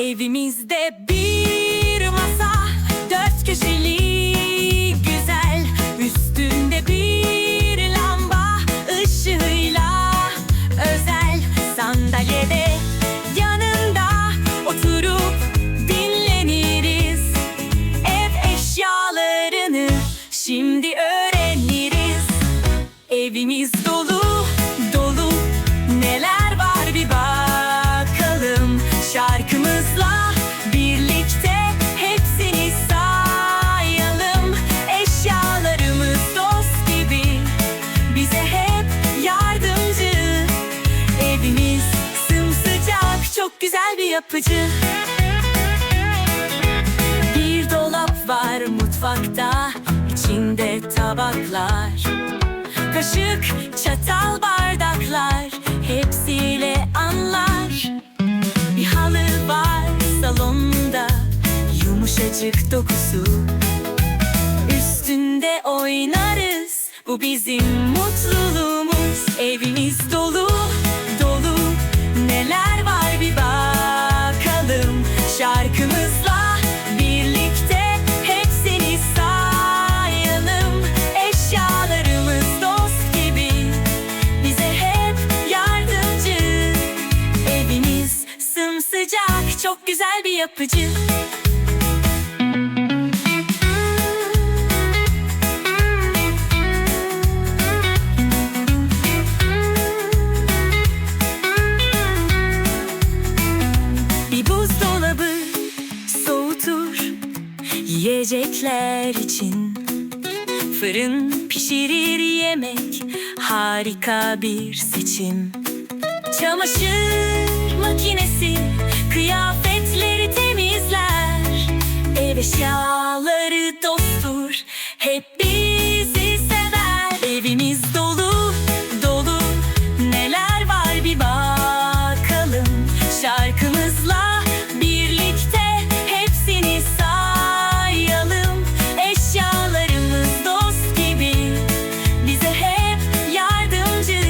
Evimizde bir masa Dört köşeli güzel. Üstünde bir lamba ışığıyla özel. Sandalyede yanında oturup dinleniriz. Ev eşyalarını şimdi öğreniriz. Evimiz dolu yapıcı. Bir dolap var mutfakta içinde tabaklar. Kaşık, çatal, bardaklar hepsiyle anlar. Bir halı var salonda yumuşacık dokusu. Üstünde oynarız bu bizim mutluluğumuz sımsıcak çok güzel bir yapıcı. Bir buzdolabı soğutur yiyecekler için. Fırın pişirir yemek harika bir seçim. Çamaşır makinesi Ev eşyaları dosttur. Hep bizi sever. Evimiz dolu dolu. Neler var bir bakalım. Şarkımızla birlikte hepsini sayalım. Eşyalarımız dost gibi. Bize hep yardımcı.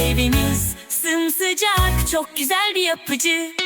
Evimiz sımsıcak çok güzel bir yapıcı